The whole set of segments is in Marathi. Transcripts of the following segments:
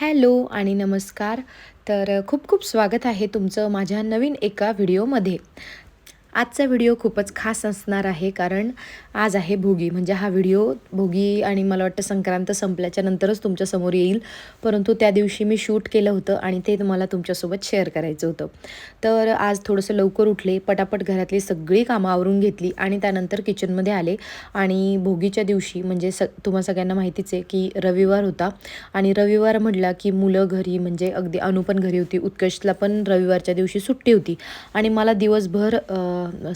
हॅलो आणि नमस्कार. तर खूप खूप स्वागत आहे तुमचं माझ्या नवीन एका व्हिडिओमध्ये. आजचा व्हिडिओ खूपच खास असणार आहे कारण आज आहे भोगी. म्हणजे हा व्हिडिओ भोगी आणि मला वाटतं संक्रांत संपल्याच्या नंतरच तुमच्यासमोर येईल. परंतु त्या दिवशी मी शूट केलं होतं आणि ते मला तुमच्यासोबत शेअर करायचं होतं. तर आज थोडंसं लवकर उठले पटापट घरातली सगळी कामं आवरून घेतली आणि त्यानंतर किचनमध्ये आले. आणि भोगीच्या दिवशी म्हणजे स तुम्हा सगळ्यांना माहितीच आहे की रविवार होता आणि रविवार म्हटला की मुलं घरी म्हणजे अगदी अनु पण घरी होती उत्कर्षला पण रविवारच्या दिवशी सुट्टी होती. आणि मला दिवसभर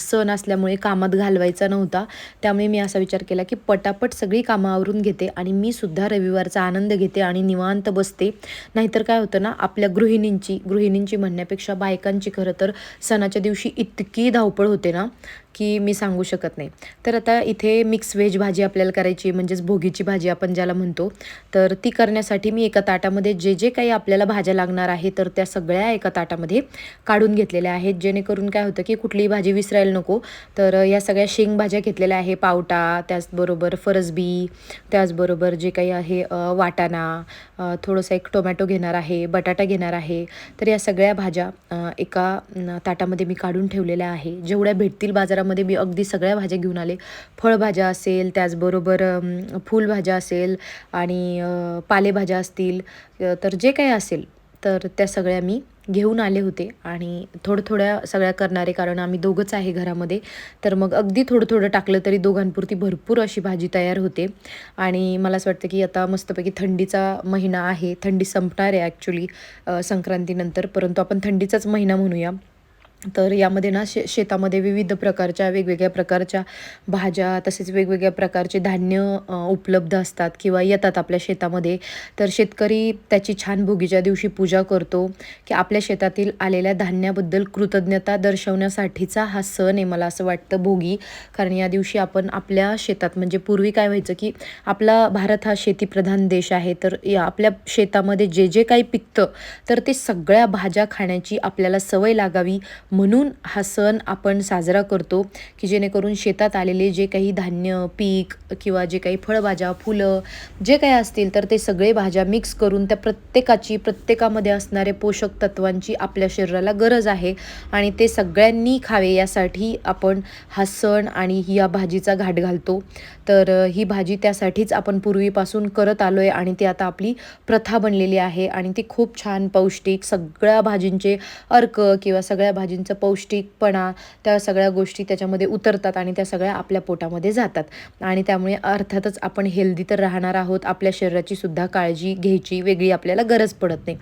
सण असल्यामुळे कामात घालवायचा नव्हता. त्यामुळे मी असा विचार केला की पटापट सगळी कामं आवरून घेते आणि मी सुद्धा रविवारचा आनंद घेते आणि निवांत बसते. नाहीतर काय होतं ना आपल्या गृहिणींची गृहिणींची म्हणण्यापेक्षा बायकांची खरं तर सणाच्या दिवशी इतकी धावपळ होते ना. की मी सांगू शकत नाही. तर आता इथे मिक्स व्हेज भाजी आपल्याला करायची म्हणजेच भोगीची भाजी आपण ज्याला म्हणतो तर ती करण्यासाठी मी एका ताटामध्ये जे जे काही आपल्याला भाज्या लागणार आहे तर त्या सगळ्या एका ताटामध्ये काढून घेतलेल्या आहेत. जेणेकरून काय होतं की कुठलीही भाजी विसरायला नको. तर या सगळ्या शेंग भाज्या घेतलेल्या आहे पावटा त्याचबरोबर फरसबी त्याचबरोबर जे काही आहे वाटाणा थोडंसं एक टोमॅटो घेणार आहे बटाटा घेणार आहे. तर या सगळ्या भाज्या एका ताटामध्ये मी काढून ठेवलेल्या आहे. जेवढ्या भेटतील बाजारात मध्ये मी अगदी सगळ्या भाज्या घेऊन आले. फळभाज्या असेल त्याचबरोबर फुलभाज्या असेल आणि पालेभाज्या असतील तर जे काही असेल तर त्या सगळ्या मी घेऊन आले होते. आणि थोडं थोड्या सगळ्या करणारे कारण आम्ही दोघंच आहे घरामध्ये तर मग अगदी थोडं थोडं टाकलं तरी दोघांपुरती भरपूर अशी भाजी तयार होते. आणि मला असं वाटतं की आता मस्तपैकी थंडीचा महिना आहे. थंडी संपणार आहे ॲक्च्युली संक्रांतीनंतर. परंतु आपण थंडीचाच महिना म्हणूया. तर यामध्ये ना शे शेतामध्ये विविध प्रकारच्या वेगवेगळ्या प्रकारच्या भाज्या तसेच वेगवेगळ्या प्रकारचे धान्य उपलब्ध असतात किंवा येतात आपल्या शेतामध्ये. तर शेतकरी त्याची छान भोगीच्या दिवशी पूजा करतो की आपल्या शेतातील आलेल्या धान्याबद्दल कृतज्ञता दर्शवण्यासाठीचा हा सण आहे मला असं वाटतं भोगी. कारण या दिवशी आपण आपल्या शेतात म्हणजे पूर्वी काय व्हायचं की आपला भारत हा शेतीप्रधान देश आहे. तर या आपल्या शेतामध्ये जे जे काही पिकतं तर ते सगळ्या भाज्या खाण्याची आपल्याला सवय लागावी. म्हणून हा सण आपण साजरा करतो की जेणेकरून शेतात आलेले जे काही धान्य पीक किंवा जे काही फळभाज्या फुलं जे काही असतील तर ते सगळे भाज्या मिक्स करून त्या प्रत्येकाची प्रत्येकामध्ये असणारे पोषक तत्वांची आपल्या शरीराला गरज आहे आणि ते सगळ्यांनी खावे यासाठी आपण हा सण आणि या भाजीचा घाट घालतो. तर ही भाजी त्यासाठीच आपण पूर्वीपासून करत आलो आहे आणि ती आता आपली प्रथा बनलेली आहे आणि ती खूप छान पौष्टिक सगळ्या भाजींचे अर्क किंवा सगळ्या भाजींचे पौष्टिकपणा त्या सगळ्या गोष्टी त्याच्यामध्ये उतरतात आणि त्या सगळ्या आपल्या पोटामध्ये जातात. आणि त्यामुळे अर्थातच आपण हेल्दी तर राहणार आहोत. आपल्या शरीराची सुद्धा काळजी घ्यायची वेगळी आपल्याला गरज पडत नाही.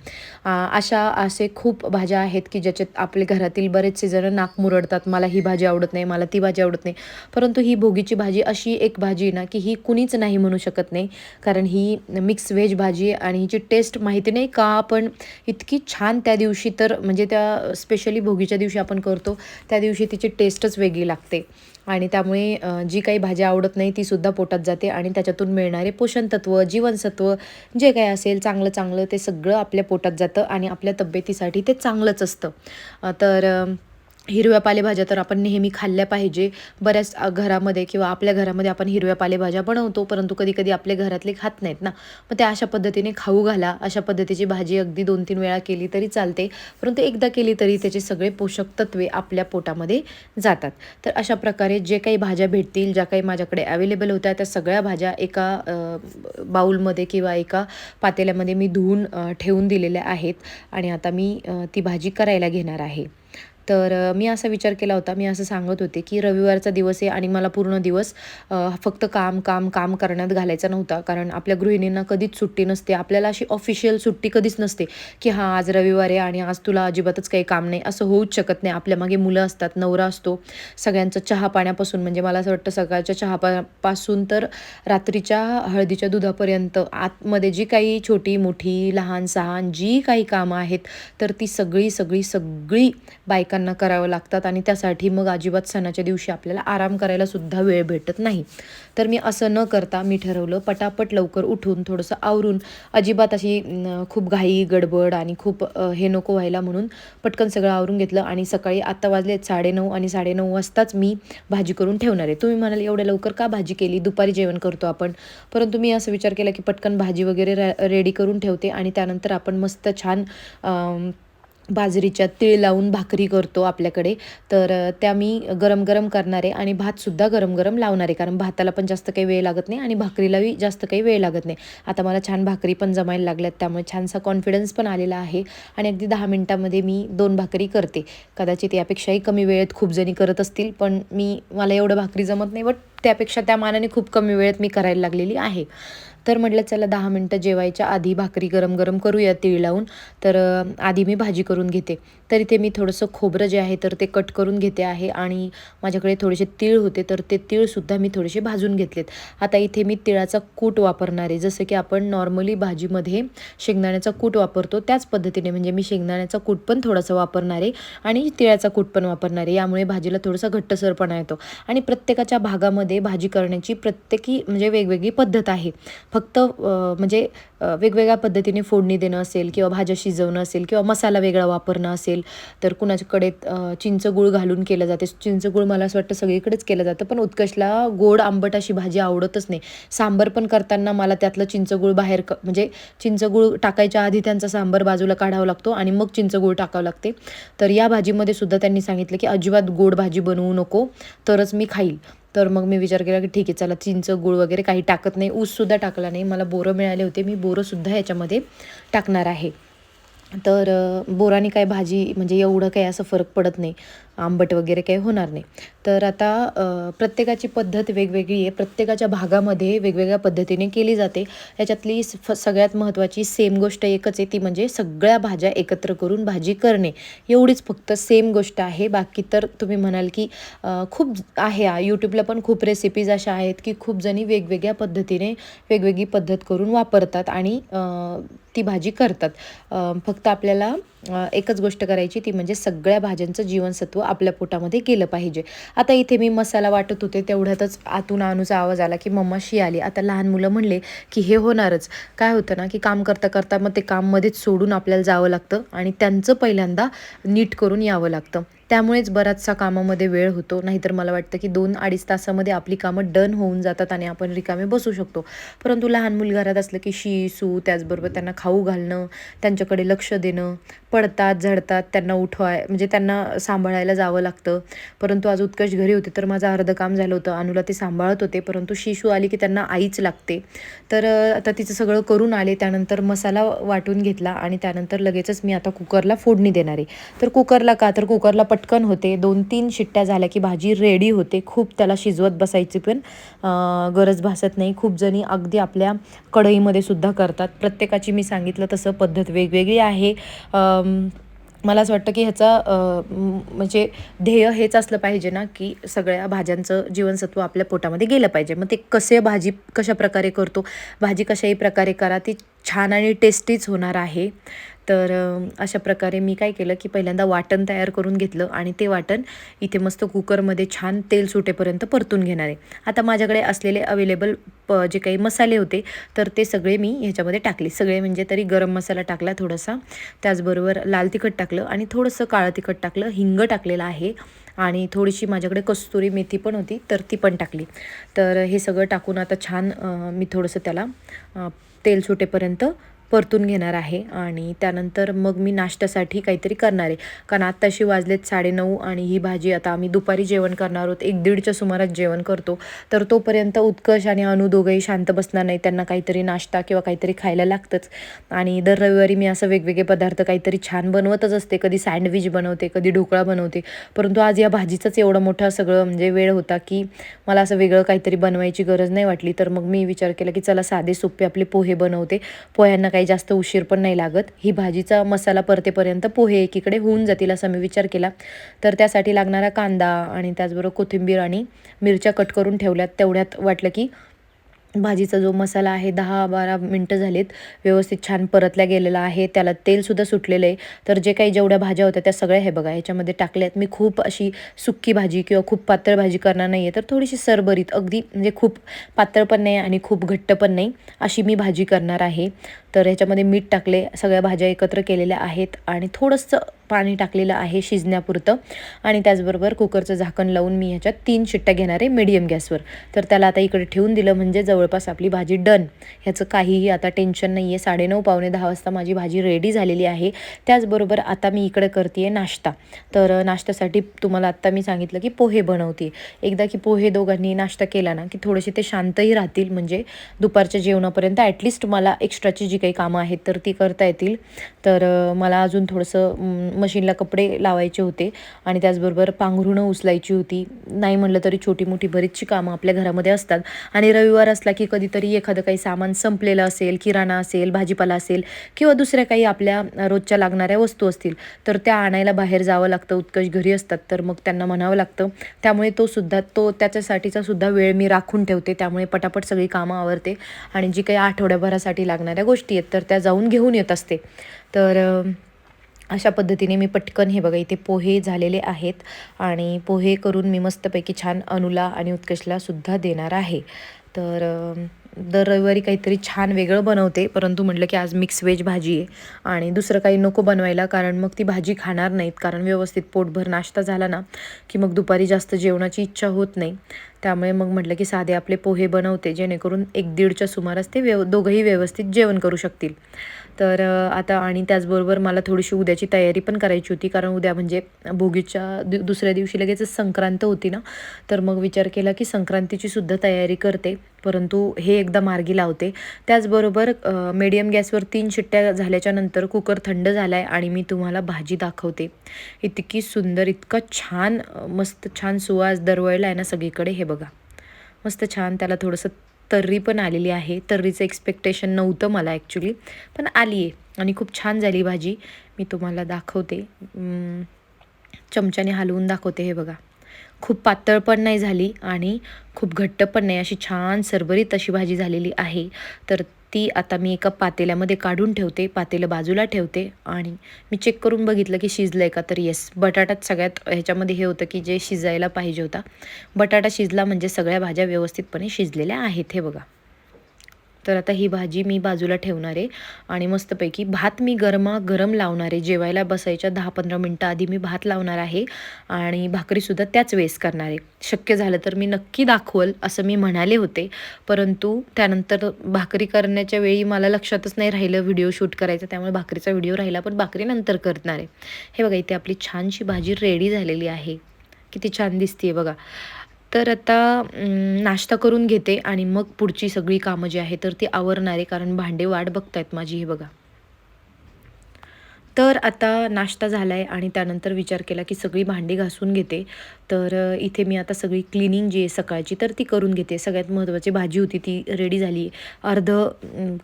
अशा असे खूप भाज्या आहेत की ज्याच्यात आपले घरातील बरेचसे जण नाक मुरडतात. मला ही भाजी आवडत नाही मला ती भाजी आवडत नाही. परंतु ही भोगीची भाजी अशी एक भाजी ना की ही कुणीच नाही म्हणू शकत नाही. कारण ही मिक्स व्हेज भाजी आणि हिची टेस्ट माहिती नाही का आपण इतकी छान त्या दिवशी तर म्हणजे त्या स्पेशली भोगीच्या दिवशी आपण करतो त्या दिवशी तिची टेस्टच वेगळी लागते. आणि त्यामुळे जी काही भाज्या आवडत नाही तीसुद्धा पोटात जाते आणि त्याच्यातून मिळणारे पोषणतत्व जीवनसत्व जे काय असेल चांगलं चांगलं ते सगळं आपल्या पोटात जातं आणि आपल्या तब्येतीसाठी ते चांगलंच असतं. तर हिरव्या पालेभाज्या तर आपण नेहमी खाल्ल्या पाहिजे. बऱ्याच घरामध्ये किंवा आपल्या घरामध्ये आपण हिरव्या पालेभाज्या बनवतो परंतु कधी कधी आपल्या घरातले खात नाहीत ना. मग त्या अशा पद्धतीने खाऊ घाला. अशा पद्धतीची भाजी अगदी दोन तीन वेळा केली तरी चालते परंतु एकदा केली तरी त्याचे सगळे पोषक तत्वे आपल्या पोटामध्ये जातात. तर अशा प्रकारे जे काही भाज्या भेटतील ज्या काही माझ्याकडे अवेलेबल होत्या त्या सगळ्या भाज्या एका बाऊलमध्ये किंवा एका पातेल्यामध्ये मी धुवून ठेवून दिलेल्या आहेत. आणि आता मी ती भाजी करायला घेणार आहे. तर मी असा विचार केला होता मी असं सांगत होते की रविवारचा दिवस आहे आणि मला पूर्ण दिवस फक्त काम काम काम करण्यात घालायचा नव्हता. कारण आपल्या गृहिणींना कधीच सुट्टी नसते. आपल्याला अशी ऑफिशियल सुट्टी कधीच नसते की हां आज रविवार आहे आणि आज तुला अजिबातच काही काम नाही. असं होऊच शकत नाही. आपल्या मागे मुलं असतात नवरा असतो. सगळ्यांचं चहा पाण्यापासून म्हणजे मला असं वाटतं सकाळच्या चहापापासून तर रात्रीच्या हळदीच्या दुधापर्यंत आतमध्ये जी काही छोटी मोठी लहान सहान जी काही कामं आहेत तर ती सगळी सगळी सगळी बायका बायकांना करावं लागतात आणि त्यासाठी मग अजिबात सणाच्या दिवशी आपल्याला आराम करायला सुद्धा वेळ भेटत नाही. तर मी असं न करता मी ठरवलं पटापट लवकर उठून थोडंसं आवरून अजिबात अशी खूप घाई गडबड आणि खूप हे नको व्हायला म्हणून पटकन सगळं आवरून घेतलं आणि सकाळी आत्ता वाजले साडेनऊ आणि साडेनऊ वाजताच मी भाजी करून ठेवणार आहे. तुम्ही म्हणाल एवढ्या लवकर का भाजी केली? दुपारी जेवण करतो आपण. परंतु मी असं विचार केला की पटकन भाजी वगैरे रेडी करून ठेवते आणि त्यानंतर आपण मस्त छान बाजरीच्या तीळ लावून भाकरी करतो आपल्याकडे. तर त्या मी गरम गरम करणार आहे आणि भातसुद्धा गरम गरम लावणार. आहे कारण भाताला पण जास्त काही वेळ लागत नाही आणि भाकरीलाही जास्त काही वेळ लागत नाही. आता मला छान भाकरी पण जमायला लागल्यात त्यामुळे छानसा कॉन्फिडन्स पण आलेला आहे. आणि अगदी दहा मिनटामध्ये मी दोन भाकरी करते. कदाचित यापेक्षाही कमी वेळेत खूप जणी करत असतील पण मी मला एवढं भाकरी जमत नाही बट त्यापेक्षा त्या मानाने खूप कमी वेळेत मी करायला लागलेली आहे. तर म्हटलं चला दहा मिनटं जेवायच्या आधी भाकरी गरम गरम करूया तीळ लावून. तर आधी मी भाजी करून घेते. तर इथे मी थोडंसं खोबरं जे आहे तर ते कट करून घेते आहे आणि माझ्याकडे थोडेसे तीळ होते तर ते तीळसुद्धा मी थोडेसे भाजून घेतलेत. आता इथे मी तिळाचा कूट वापरणार आहे जसं की आपण नॉर्मली भाजीमध्ये शेंगदाण्याचा कूट वापरतो त्याच पद्धतीने म्हणजे मी शेंगदाण्याचा कूट पण थोडासा वापरणार आहे आणि तिळाचा कूट पण वापरणार आहे यामुळे भाजीला थोडासा घट्टसरपणा येतो. आणि प्रत्येकाच्या भागामध्ये भाजी करण्याची प्रत्येकी म्हणजे वेगवेगळी पद्धत आहे. फक्त म्हणजे वेगवेगळ्या पद्धतीने फोडणी देणं असेल किंवा भाज्या शिजवणं असेल किंवा मसाला वेगळा वापरणं असेल तर कुणाच्याकडे चिंच गुळ घालून केलं जाते. चिंच गुळ मला असं वाटतं सगळीकडेच केलं जातं पण उत्कर्षला गोड आंबट अशी भाजी आवडतच नाही. सांबर पण करताना मला त्यातलं चिंचगूळ बाहेर क म्हणजे चिंचगूळ टाकायच्या आधी त्यांचा सांबर बाजूला काढावा लागतो आणि मग चिंचगूळ टाकावं लागते. तर या भाजीमध्ये सुद्धा त्यांनी सांगितलं की अजिबात गोड भाजी बनवू नको तरच मी खाईल. तर मग मी विचार केला की ठीक आहे चला चिंच गुळ वगैरे काही टाकत नाही. ऊससुद्धा टाकला नाही. मला बोरं मिळाले होते. मी बोरंसुद्धा याच्यामध्ये टाकणार आहे. तर बोराने काय भाजी म्हणजे एवढं काही असं फरक पडत नाही. आंबट वगैरे काही होणार नाही. तर आता प्रत्येकाची पद्धत वेगवेगळी आहे. प्रत्येकाच्या भागामध्ये वेगवेगळ्या पद्धतीने केली जाते. याच्यातली स- फ- सगळ्यात महत्त्वाची सेम गोष्ट एकच आहे. ती म्हणजे सगळ्या भाज्या एकत्र करून भाजी करणे. एवढीच फक्त सेम गोष्ट आहे. बाकी तर तुम्ही म्हणाल की खूप आहे. यूट्यूबला पण खूप रेसिपीज अशा आहेत की खूप जणी वेगवेगळ्या पद्धतीने वेगवेगळी पद्धत करून वापरतात. आणि ती भाजी करतात. फक्त आपल्याला एकच गोष्ट करायची ती म्हणजे सगळ्या भाज्यांचं जीवनसत्व आपल्या पोटामध्ये गेलं पाहिजे. आता इथे मी मसाला वाटत होते तेवढ्यातच आतून आणूचा आवाज आला की मम्मा शी आली. आता लहान मुलं म्हणले की हे होणारच. काय होतं ना की काम करता करता मग ते काममध्येच सोडून आपल्याला जावं लागतं आणि त्यांचं पहिल्यांदा नीट करून यावं लागतं. त्यामुळेच बराचसा कामामध्ये वेळ होतो. नाहीतर मला वाटतं की दोन अडीच तासामध्ये आपली कामं डन होऊन जातात आणि आपण रिकामे बसू शकतो. परंतु लहान मुल घरात असलं की शी सू त्याचबरोबर त्यांना खाऊ घालणं त्यांच्याकडे लक्ष देणं पडतात झडतात त्यांना उठवाय म्हणजे त्यांना सांभाळायला जावं लागतं. परंतु आज उत्कर्ष घरी होते तर माझं अर्धं काम झालं होतं. अनुला ते सांभाळत होते. परंतु शिशू आली की त्यांना आईच लागते. तर आता तिचं सगळं करून आले. त्यानंतर मसाला वाटून घेतला आणि त्यानंतर लगेचच मी आता कुकरला फोडणी देणार. आहे तर कुकरला का? तर कुकरला पट पटकन होते. दोन तीन शिट्ट्या झाल्या की भाजी रेडी होते. खूप त्याला शिजवत बसायची पण गरज भासत नाही. खूप जणी अगदी आपल्या कढईमध्ये सुद्धा करतात. प्रत्येकाची मी सांगितलं तसं पद्धत वेगवेगळी आहे. मला असं वाटतं की ह्याचा म्हणजे ध्येय हेच असलं पाहिजे ना की सगळ्या भाज्यांचं जीवनसत्व आपल्या पोटामध्ये गेलं पाहिजे. मग ते कसे भाजी कशा प्रकारे करतो? भाजी कशाही प्रकारे करा. ती छान आणि टेस्टीच होणार आहे. तर अशा प्रकारे मी काय केलं की पहिल्यांदा वाटण तयार करून घेतलं आणि ते वाटण इथे मस्त कुकरमध्ये छान तेल सुटेपर्यंत परतून घेणार आहे. आता माझ्याकडे असलेले अवेलेबल प जे काही मसाले होते तर ते सगळे मी ह्याच्यामध्ये टाकले. सगळे म्हणजे तरी गरम मसाला टाकला थोडासा त्याचबरोबर लाल तिखट टाकलं आणि थोडंसं काळं तिखट टाकलं हिंग टाकलेलं आहे आणि थोडीशी माझ्याकडे कस्तुरी मेथी पण होती तर ती पण टाकली. तर हे सगळं टाकून आता छान मी थोडंसं त्याला तेल सुटेपर्यंत परतून घेणार आहे आणि त्यानंतर मग मी नाश्त्यासाठी काहीतरी करणार आहे. कारण आत्ताशी वाजलेत साडेनऊ आणि ही भाजी आता आम्ही दुपारी जेवण करणार आहोत. एक दीडच्या सुमारास जेवण करतो. तर तोपर्यंत उत्कर्ष आणि अनु दोघंही शांत बसणार नाही त्यांना काहीतरी नाश्ता किंवा काहीतरी खायला लागतंच. आणि दर रविवारी मी असं वेगवेगळे पदार्थ काहीतरी छान बनवतच असते. कधी सँडविच बनवते कधी ढोकळा बनवते. परंतु आज या भाजीचंच एवढं मोठं सगळं म्हणजे वेळ होता की मला असं वेगळं काहीतरी बनवायची गरज नाही वाटली. तर मग मी विचार केला की चला साधे सोपे आपले पोहे बनवते. पोह्यांना काही जास्त उशीर पण नाही लागत. ही भाजीचा मसाला परतेपर्यंत पोहे एकीकडे होऊन जातील असा मी विचार केला. तर त्यासाठी लागणारा कांदा आणि त्याचबरोबर कोथिंबीर आणि मिरच्या कट करून ठेवल्यात. तेवढ्यात वाटलं की भाजीचा जो मसाला आहे दहा बारा मिनटं झालीत. व्यवस्थित छान परतल्या गेलेला आहे. त्याला तेलसुद्धा सुटलेलं आहे. तर जे काही जेवढ्या भाज्या होत्या त्या सगळ्या हे बघा ह्याच्यामध्ये टाकल्यात. मी खूप अशी सुक्की भाजी किंवा खूप पातळ भाजी करणार नाही आहे तर थोडीशी सरबरीत अगदी म्हणजे खूप पातळ पण नाही आणि खूप घट्ट पण नाही अशी मी भाजी करणार आहे. तर ह्याच्यामध्ये मीठ टाकले सगळ्या भाज्या एकत्र केलेल्या आहेत आणि थोडंसं पाणी टाकलेलं आहे शिजण्यापुरतं. आणि त्याचबरोबर कुकरचं झाकण लावून मी ह्याच्यात तीन शिट्ट्या घेणार आहे मिडियम गॅसवर. तर त्याला आता इकडे ठेवून दिलं म्हणजे जवळपास आपली भाजी डन ह्याचं काहीही आता टेन्शन नाही आहे साडेनऊ पावणे दहा वाजता माझी भाजी रेडी झालेली आहे. त्याचबरोबर आता मी इकडे करते आहे नाश्ता. तर नाश्त्यासाठी तुम्हाला आत्ता मी सांगितलं की पोहे बनवते. एकदा की पोहे दोघांनी नाश्ता केला ना की थोडेसे ते शांतही राहतील. म्हणजे दुपारच्या जेवणापर्यंत ॲटलिस्ट मला एक्स्ट्राची जी काही कामं आहेत तर ती करता येतील. तर मला अजून थोडंसं मशीनला कपडे लावायचे होते आणि त्याचबरोबर पांघरुणं उचलायची होती. नाही म्हटलं तरी छोटी मोठी बरीचशी कामं आपल्या घरामध्ये असतात. आणि रविवार असला की कधीतरी एखादं काही सामान संपलेलं असेल किराणा असेल भाजीपाला असेल किंवा दुसऱ्या काही आपल्या रोजच्या लागणाऱ्या वस्तू असतील तर त्या आणायला बाहेर जावं लागतं. उत्कर्ष घरी असतात तर मग त्यांना म्हणावं लागतं. त्यामुळे तो सुद्धा तो त्याच्यासाठीचा सुद्धा वेळ मी राखून ठेवते. त्यामुळे पटापट सगळी कामं आवरते आणि जी काही आठवड्याभरासाठी लागणाऱ्या गोष्टी आहेत तर त्या जाऊन घेऊन येत असते. तर अशा पद्धतीने मी पटकन हे बघा इथे पोहे झालेले आहेत आणि पोहे करून मी मस्तपैकी छान अनुला आणि उत्कर्षला सुद्धा देणार आहे. तर दर रविवारी काहीतरी छान वेगळं बनवते परंतु म्हटलं की आज मिक्स व्हेज भाजी आहे आणि दुसरं काही नको बनवायला कारण मग ती भाजी खाणार नाहीत कारण व्यवस्थित पोटभर नाश्ता झाला ना की मग दुपारी जास्त जेवणाची इच्छा होत नाही. त्यामुळे मग म्हटलं की साधे आपले पोहे बनवते जेणेकरून एक दीडच्या सुमारास ते व्यव दोघंही व्यवस्थित जेवण करू शकतील. तर आता आणि त्याचबरोबर मला थोडीशी उद्याची तयारी पण करायची होती. कारण उद्या म्हणजे भोगीच्या दुसऱ्या दिवशी लगेचच संक्रांत होती ना. तर मग विचार केला की संक्रांतीची सुद्धा तयारी करते. परंतु हे एकदा मार्गी लावते. त्याचबरोबर मीडियम गॅसवर तीन शिट्ट्या झाल्याच्यानंतर कुकर थंड झाला आहे आणि मी तुम्हाला भाजी दाखवते. इतकी सुंदर इतकं छान मस्त छान सुवास दरवळला आहे ना सगळीकडे. हे बघा. मस्त छान त्याला थोडंसं तर्री पण आलेली आहे. तर्रीचं एक्सपेक्टेशन नव्हतं मला ॲक्च्युली पण आली आहे आणि खूप छान झाली भाजी. मी तुम्हाला दाखवते. चमच्याने हलवून दाखवते हे बघा. खूप पातळ पण नाही झाली आणि खूप घट्ट पण नाही. अशी छान सरबरीत अशी भाजी झालेली आहे. तर ती आता मी एका पातेल्यामध्ये काढून ठेवते पातेलं बाजूला ठेवते आणि मी चेक करून बघितलं की शिजलं आहे का तर येस बटाटात सगळ्यात ह्याच्यामध्ये हे होतं की जे शिजायला पाहिजे होता. बटाटा शिजला म्हणजे सगळ्या भाज्या व्यवस्थितपणे शिजलेल्या आहेत हे बघा. तर आता ही भाजी मी बाजूला ठेवणार आहे आणि मस्तपैकी भात मी गरमा गरम लावणार आहे. जेवायला बसायच्या दहा पंधरा मिनटं आधी मी भात लावणार आहे आणि भाकरीसुद्धा त्याच वेळेस करणार आहे. शक्य झालं तर मी नक्की दाखवल असं मी म्हणाले होते. परंतु त्यानंतर भाकरी करण्याच्या वेळी मला लक्षातच नाही राहिलं व्हिडिओ शूट करायचा त्यामुळे भाकरीचा व्हिडिओ राहिला पण भाकरी नंतर करणार आहे. हे बघा इथे आपली छानशी भाजी रेडी झालेली आहे. किती छान दिसते बघा. तर आता नाश्ता करून घेते आणि मग पुढची सगळी कामं जी आहे तर ती आवरणार आहे. कारण भांडे वाट आहेत माझी हे बघा. तर आता नाश्ता झाला आहे आणि त्यानंतर विचार केला की सगळी भांडी घासून घेते. तर इथे मी आता सगळी क्लिनिंग जी आहे सकाळची तर ती करून घेते. सगळ्यात महत्त्वाची भाजी होती ती रेडी झाली अर्ध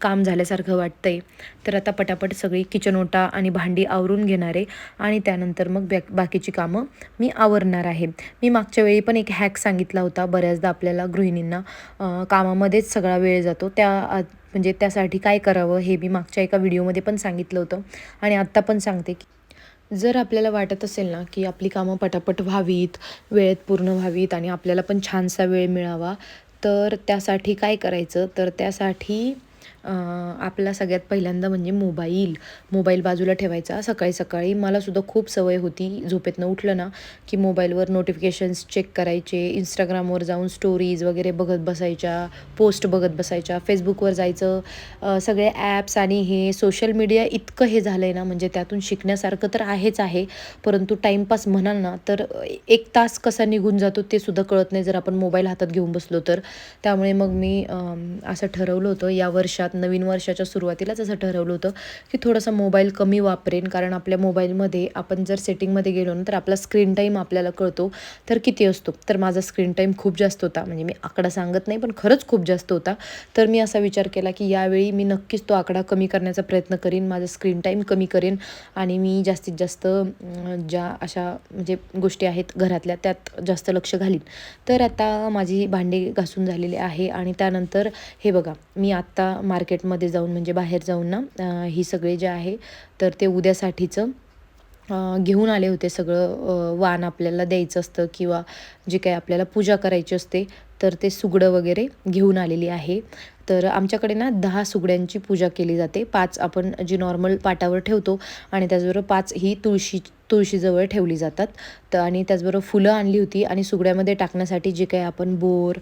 काम झाल्यासारखं वाटतं आहे तर आता पटापट सगळी किचन ओटा आणि भांडी आवरून घेणार आहे. आणि त्यानंतर मग बॅ बाकीची कामं मी आवरणार आहे. मी मागच्या वेळी पण एक हॅक सांगितला होता बऱ्याचदा आपल्याला गृहिणींना. कामामध्येच सगळा वेळ जातो. त्या म्हणजे त्यासाठी काय करावं हे मी मागच्या एका व्हिडिओमध्ये पण सांगितलं होतं. आणि आत्ता पण सांगते की जर आपल्याला वाटत असेल ना की आपली कामं पटापट व्हावीत वेळेत पूर्ण व्हावीत आणि आपल्याला पण छानसा वेळ मिळावा तर त्यासाठी काय करायचं? तर त्यासाठी आपला सगळ्यात पहिल्यांदा म्हणजे मोबाईल मोबाईल बाजूला ठेवायचा. सकाळी सकाळी मलासुद्धा खूप सवय होती झोपेतनं उठलं ना की मोबाईलवर नोटिफिकेशन्स चेक करायचे इंस्टाग्रामवर जाऊन स्टोरीज वगैरे बघत बसायच्या पोस्ट बघत बसायच्या फेसबुकवर जायचं. सगळे ॲप्स आणि हे सोशल मीडिया इतकं हे झालं आहे ना म्हणजे त्यातून शिकण्यासारखं तर आहेच आहे परंतु टाईमपास म्हणाल ना तर एक तास कसा निघून जातो ते सुद्धा कळत नाही. जर आपण मोबाईल हातात घेऊन बसलो तर. त्यामुळे मग मी असं ठरवलं होतं या वर्षात नवीन वर्षाच्या सुरुवातीलाच असं ठरवलं होतं की थोडासा मोबाईल कमी वापरेन कारण आपल्या मोबाईलमध्ये आपण जर सेटिंगमध्ये गेलो ना तर आपला स्क्रीन टाईम आपल्याला कळतो तर किती असतो? तर माझा स्क्रीन टाईम खूप जास्त होता. म्हणजे मी आकडा सांगत नाही पण खरंच खूप जास्त होता. तर मी असा विचार केला की यावेळी मी नक्कीच तो आकडा कमी करण्याचा प्रयत्न करीन माझा स्क्रीन टाईम कमी करेन आणि मी जास्तीत जास्त ज्या अशा म्हणजे गोष्टी आहेत घरातल्या त्यात जास्त लक्ष घालीन. तर आता माझी भांडी घासून झालेली आहे आणि त्यानंतर हे बघा मी आत्ता मार्केट मार्केटमध्ये जाऊन म्हणजे बाहेर जाऊन ना ही सगळे जे आहे तर ते उद्यासाठीचं घेऊन आले होते सगळं वाण आपल्याला द्यायचं असतं किंवा जे काही आपल्याला पूजा करायची असते तर ते सुगडं वगैरे घेऊन आलेली आहे. तर आमच्याकडे ना दहा सुगड्यांची पूजा केली जाते. पाच आपण जी नॉर्मल पाटावर ठेवतो आणि त्याचबरोबर पाच ही तुळशी तुळशीजवळ ठेवली जातात. तर आणि त्याचबरोबर फुलं आणली होती आणि सुगड्यामध्ये टाकण्यासाठी जे काही आपण बोर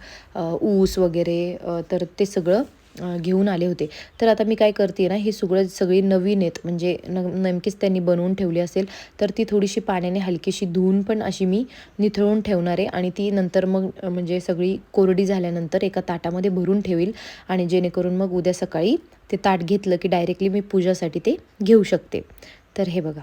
ऊस वगैरे तर ते सगळं घेऊन आले होते. तर आता मी काय करते ना ही सगळं सगळी नवीन आहेत. म्हणजे न नेमकीच त्यांनी बनवून ठेवली असेल तर ती थोडीशी पाण्याने हलकीशी धुवून पण अशी मी निथळून ठेवणार आहे. आणि ती नंतर मग म्हणजे सगळी कोरडी झाल्यानंतर एका ताटामध्ये भरून ठेवील. आणि जेणेकरून मग उद्या सकाळी ते ताट घेतलं की डायरेक्टली मी पूजासाठी ते घेऊ शकते. तर हे बघा.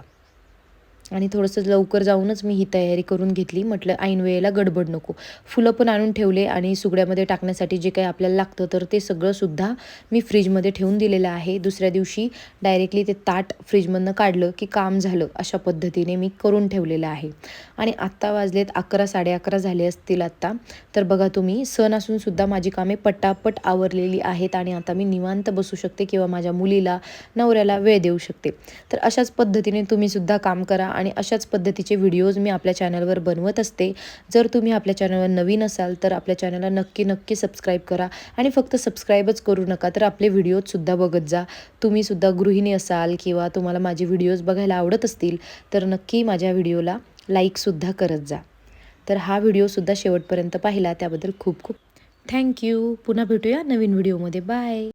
आणि थोडंसं लवकर जाऊनच मी ही तयारी करून घेतली. म्हटलं ऐन वेळेला गडबड नको. फुलं पण आणून ठेवले आणि सुगड्यामध्ये टाकण्यासाठी जे काही आपल्याला लागतं तर ते सगळंसुद्धा मी फ्रीजमध्ये ठेवून दिलेलं आहे. दुसऱ्या दिवशी डायरेक्टली ते ताट फ्रीजमधनं काढलं की काम झालं अशा पद्धतीने मी करून ठेवलेलं आहे. आणि आत्ता वाजलेत अकरा साडे अकरा झाले असतील आत्ता. तर बघा तुम्ही सण असूनसुद्धा माझी कामे पटापट आवरलेली आहेत आणि आता मी निवांत बसू शकते किंवा माझ्या मुलीला नवऱ्याला वेळ देऊ शकते. तर अशाच पद्धतीने तुम्ही सुद्धा काम करा आणि आणि अशाच पद्धतीचे व्हिडिओज मी आपल्या चॅनलवर बनवत असते. जर तुम्ही आपल्या चॅनलवर नवीन असाल तर आपल्या चॅनलला नक्की नक्की सबस्क्राईब करा आणि फक्त सबस्क्राईबच करू नका तर आपले व्हिडिओजसुद्धा बघत जा. तुम्हीसुद्धा गृहिणी असाल किंवा तुम्हाला माझे व्हिडिओज बघायला आवडत असतील तर नक्की माझ्या व्हिडिओला लाईकसुद्धा करत जा. तर हा व्हिडिओसुद्धा शेवटपर्यंत पाहिला त्याबद्दल खूप खूप थँक्यू. पुन्हा भेटूया नवीन व्हिडिओमध्ये. बाय!